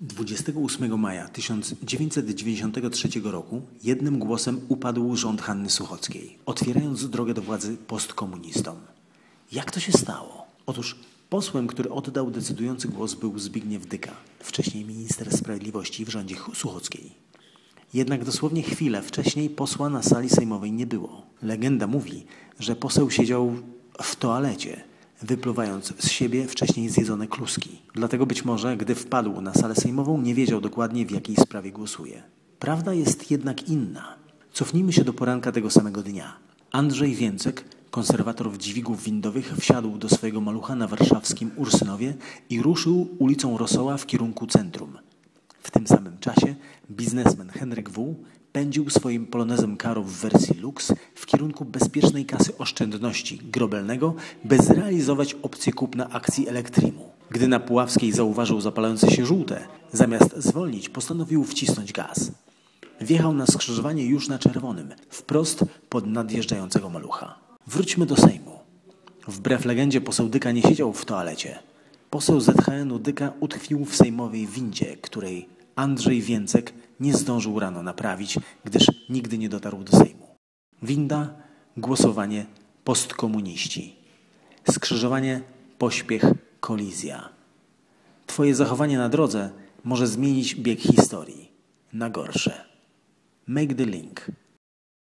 28 maja 1993 roku jednym głosem upadł rząd Hanny Suchockiej, otwierając drogę do władzy postkomunistom. Jak to się stało? Otóż posłem, który oddał decydujący głos był Zbigniew Dyka, wcześniej minister sprawiedliwości w rządzie Suchockiej. Jednak dosłownie chwilę wcześniej posła na sali sejmowej nie było. Legenda mówi, że poseł siedział w toalecie, wypluwając z siebie wcześniej zjedzone kluski. Dlatego być może, gdy wpadł na salę sejmową, nie wiedział dokładnie, w jakiej sprawie głosuje. Prawda jest jednak inna. Cofnijmy się do poranka tego samego dnia. Andrzej Więcek, konserwator w dźwigów windowych, wsiadł do swojego malucha na warszawskim Ursynowie i ruszył ulicą Rosoła w kierunku centrum. W tym samym czasie biznesmen Henryk W. pędził swoim polonezem Karo w wersji Lux w kierunku bezpiecznej kasy oszczędności Grobelnego, by zrealizować opcję kupna akcji Elektrimu. Gdy na Puławskiej zauważył zapalające się żółte, zamiast zwolnić, postanowił wcisnąć gaz. Wjechał na skrzyżowanie już na czerwonym, wprost pod nadjeżdżającego malucha. Wróćmy do Sejmu. Wbrew legendzie poseł Dyka nie siedział w toalecie. Poseł ZHN-u Dyka utkwił w sejmowej windzie, której Andrzej Więcek nie zdążył rano naprawić, gdyż nigdy nie dotarł do Sejmu. Winda, głosowanie, postkomuniści. Skrzyżowanie, pośpiech, kolizja. Twoje zachowanie na drodze może zmienić bieg historii na gorsze. Make the link.